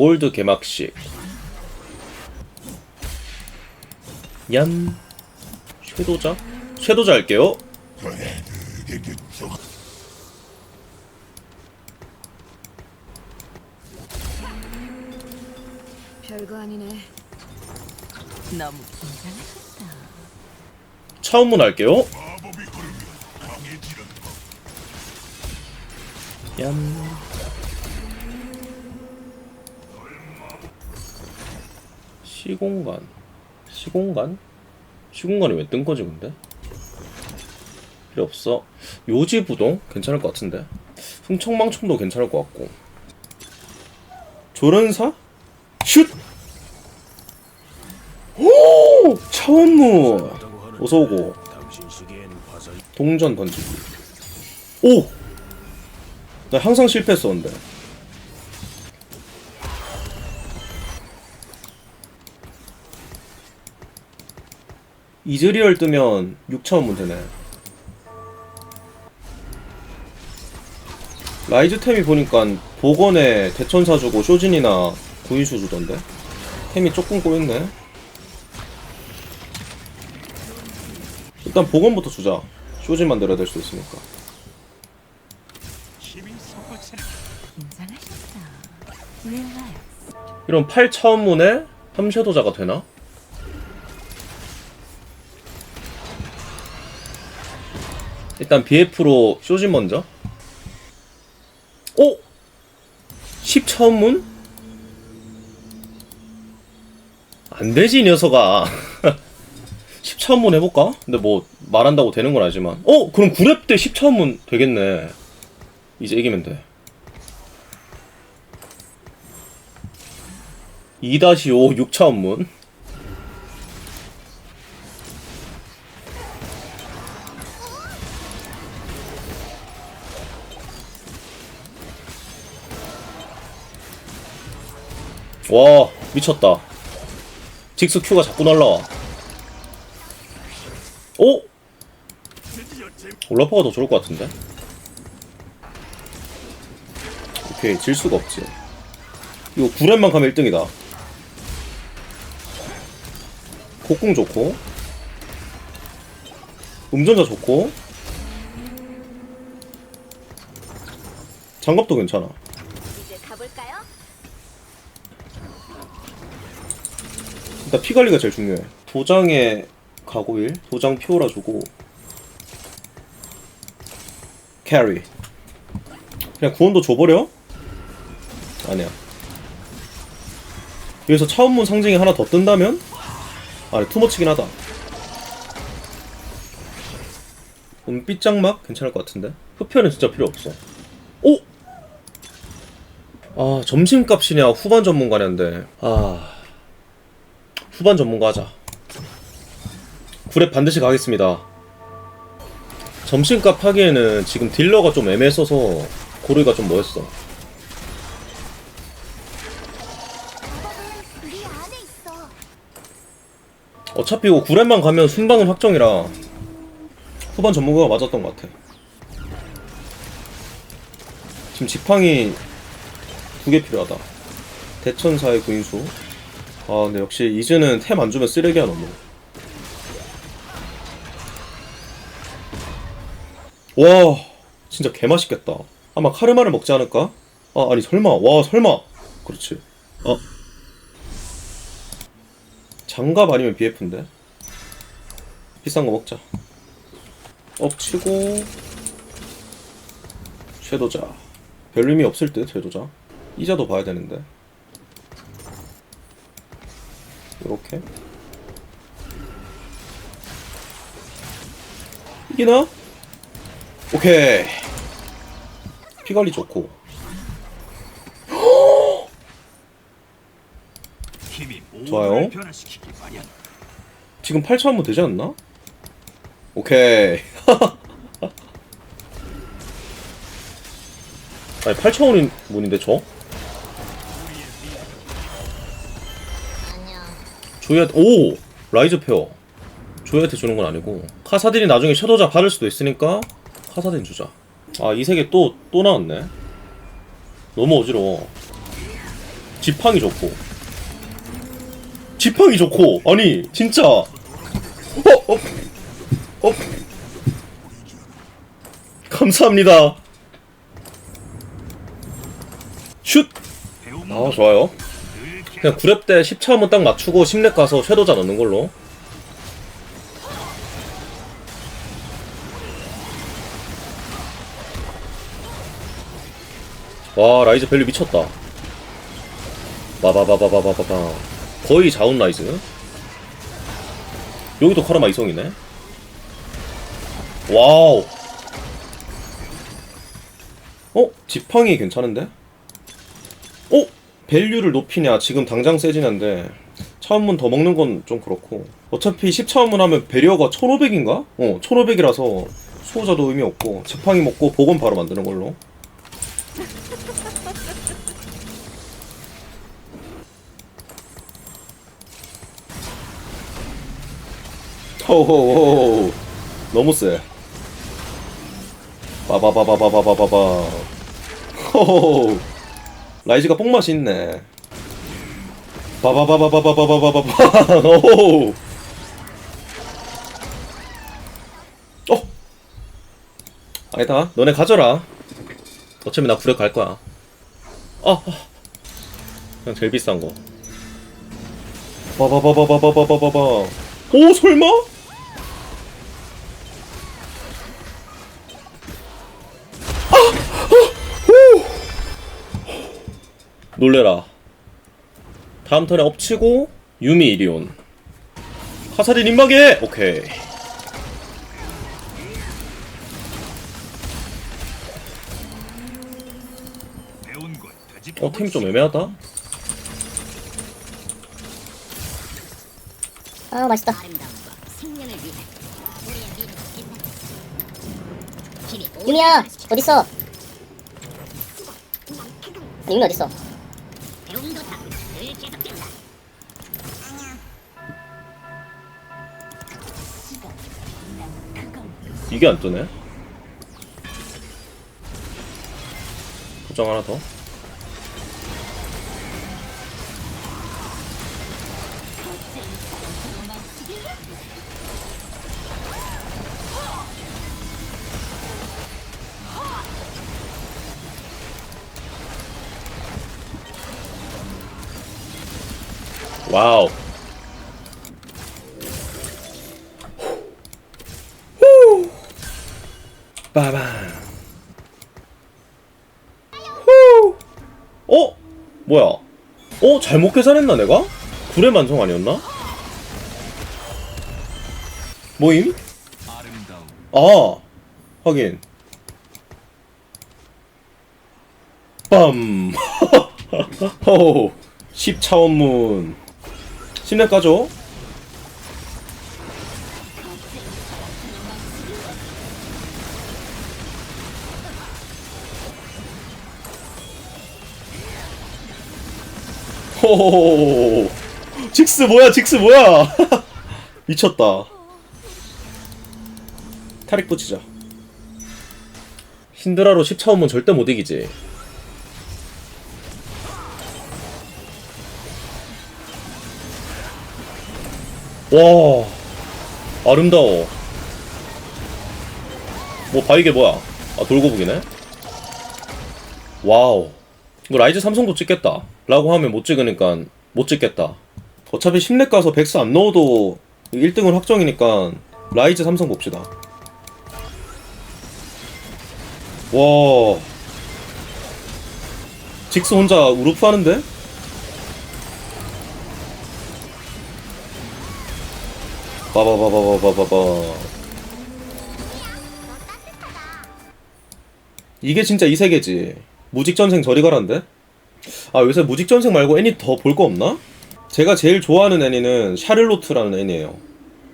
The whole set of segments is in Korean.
골드 개막식 얌 쇄도자? 쇄도자 할게요 별거 아니네. 너무 긴장하셨어. 차원문 할게요 얌 시공간 시공간? 시공간이 왜 뜬 거지 근데? 필요 없어 요지부동? 괜찮을 것 같은데 흥청망청도 괜찮을 것 같고 조련사? 슛! 오! 차원문 어서오고 동전 던지기 오! 나 항상 실패했었는데 이즈리얼 뜨면 6차원문 되네. 라이즈 템이 보니까 복원에 대천사 주고 쇼진이나 구인수 주던데? 템이 조금 꼬였네. 일단 복원부터 주자. 쇼진 만들어야 될 수도 있으니까. 이런 8차원문에 3섀도자가 되나? 일단 BF로 쇼진 먼저 오! 10차원문? 안되지 이 녀석아 10차원문 해볼까? 근데 뭐 말한다고 되는 건 아니지만 어? 그럼 9렙 때 10차원문 되겠네 이제 이기면 돼 2-5 6차원문 와 미쳤다. 직스 Q가 자꾸 날라와. 오? 올라퍼가 더 좋을 것 같은데? 오케이 질 수가 없지. 이거 9렙만 가면 1등이다. 곡궁 좋고. 음전자 좋고. 장갑도 괜찮아 이제 가볼까요? 일단 피 관리가 제일 중요해. 도장에 가고일 도장 피오라 주고. 캐리 그냥 구원도 줘버려? 아니야. 여기서 차원문 상징이 하나 더 뜬다면? 아니 투머치긴 하다. 음 삐짝막? 괜찮을 것 같은데? 흡혈은 진짜 필요 없어. 오! 아 점심값이냐 후반 전문가냐인데. 아 후반 전문가 하자. 굴에 반드시 가겠습니다. 점심값 하기에는 지금 딜러가 좀 애매해서 고르기가 좀 있어. 어차피 이거 9렙만 가면 순방은 확정이라 후반 전문가가 맞았던 것 같아. 지금 지팡이 두 개 필요하다. 대천사의 구인수 아 근데 역시 이즈는 템 안 주면 쓰레기야 너무. 와 진짜 개맛있겠다. 아마 카르마를 먹지 않을까? 아 아니 설마. 와 설마. 그렇지. 어. 장갑 아니면 BF인데? 비싼 거 먹자. 엎치고 섀도자. 별 의미 없을 듯 섀도자. 이자도 봐야 되는데 이렇게 이기나? 오케이 피관리 좋고 좋아요. 지금 8차 한번 되지 않나? 오케이. 아니 8천 원인 분인데 저? 조이한테 오 라이즈 페어 조이한테 주는 건 아니고 카사딘이 나중에 섀도자 받을 수도 있으니까 카사딘 주자. 아 이 세계 또 또 나왔네. 너무 어지러워. 지팡이 좋고 지팡이 좋고 아니 진짜 어? 어? 어? 감사합니다 슛! 아 좋아요 그냥 9렙 때 10차 한번 딱 맞추고 10렙 가서 섀도자 넣는 걸로 와 라이즈 밸류 미쳤다 바바바바바바바 거의 자운 라이즈 여기도 카라마 이성이네 와우 어? 지팡이 괜찮은데? 어? 밸류를 높이냐 지금 당장 세지는데 차원문 더 먹는 건 좀 그렇고. 어차피 10차원문 하면 배리어가 1500인가? 어 1500이라서 수호자도 의미 없고 지팡이 먹고 복원 바로 만드는 걸로. 호호호 너무 세 바바바바바바바바바. 호호호 라이즈가 뽕맛이 있네. 바바바바바바바바바바. 오. 어. 아니다. 너네 가져라. 어차피 나 구력 갈 거야. 아. 아. 그냥 제일 비싼 거. 바바바바바바바바바. 오 설마? 놀래라. 다음 턴에 엎치고 유미 이리온. 카사딘 입마개. 오케이. 어 팀 좀 애매하다. 아 맛있다 유미야 어딨어 유미 어딨어 이게 안 뜨네. 포장 하나 더. 와우. 빠밤. 후. 어? 뭐야? 어? 잘못 계산했나 내가? 구레 만성 아니었나? 아름다움 아 확인. 빰. 호. 10차원문. 10렙 가죠? 호호호호 직스 뭐야 직스 뭐야? 미쳤다. 타릭 붙이자. 힌드라로 10차원문 절대 못 이기지. 와 아름다워. 뭐 바이게 뭐야? 아 돌고북이네? 와우. 이거 라이즈 삼성도 찍겠다 라고 하면 못 찍으니까 못 찍겠다. 어차피 10렙 가서 백스 안 넣어도 1등은 확정이니까 라이즈 삼성 봅시다. 와. 직스 혼자 우르프 하는데? 바바바바바바바바. 이게 진짜 이 세계지. 무직전생 저리 가란데? 아 요새 무직전생 말고 애니 더 볼 거 없나? 제가 제일 좋아하는 애니는 샤를로트라는 애니예요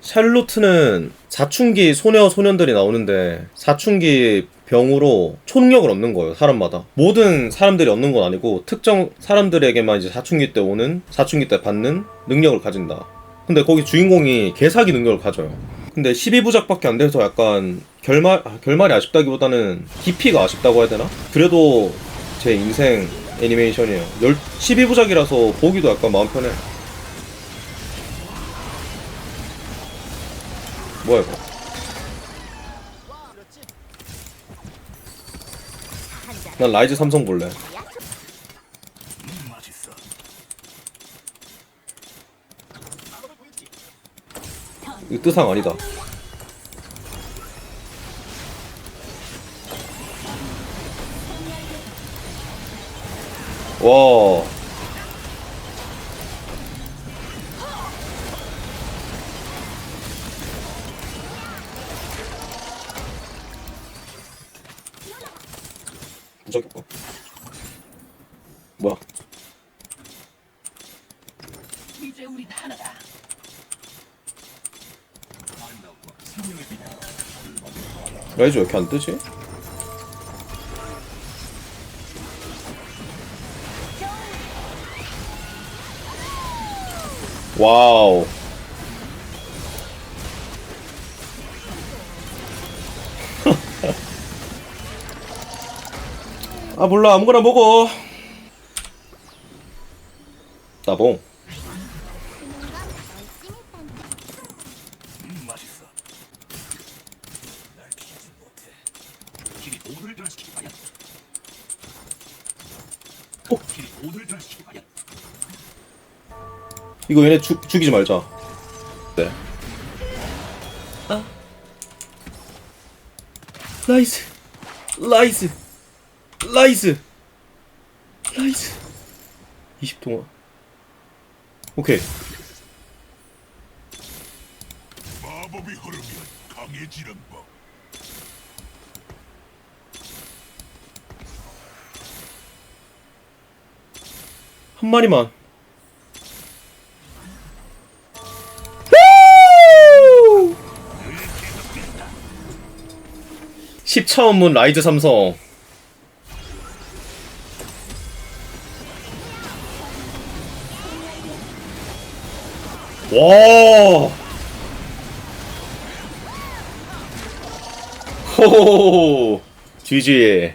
샤를로트는 사춘기 소녀 소년들이 나오는데 사춘기 병으로 초능력을 얻는 거예요 사람마다 모든 사람들이 얻는 건 아니고 특정 사람들에게만 이제 사춘기 때 오는 사춘기 때 받는 능력을 가진다 근데 거기 주인공이 개사기 능력을 가져요 근데 12부작밖에 안 돼서 약간 결말 아, 결말이 아쉽다기보다는 깊이가 아쉽다고 해야 되나? 그래도 제 인생 애니메이션이에요. 12부작이라서 보기도 약간 마음 편해. 뭐야 이거? 난 라이즈 삼성 볼래. 이거 뜨상 아니다. 와. 뭐? 뭐야? 아름다움과 생명을 비다. 라이즈 왜 이렇게 안 뜨지? 와우. 아 몰라 아무거나 먹어. 나봉. 음, 맛있어. 날 피하지 못해. 길이 모두를 변화시키기 마련. 어? 길이 모두를 변화시키기 마련. 이거 얘네 죽 죽이지 말자. 네. 아. 라이스. 라이스. 라이스. 라이스. 20 동안. 오케이. 마법이 흐르면 강해지는 법. 한 마리만. 10차 원문 라이즈 삼성. 와. 호호호. GG.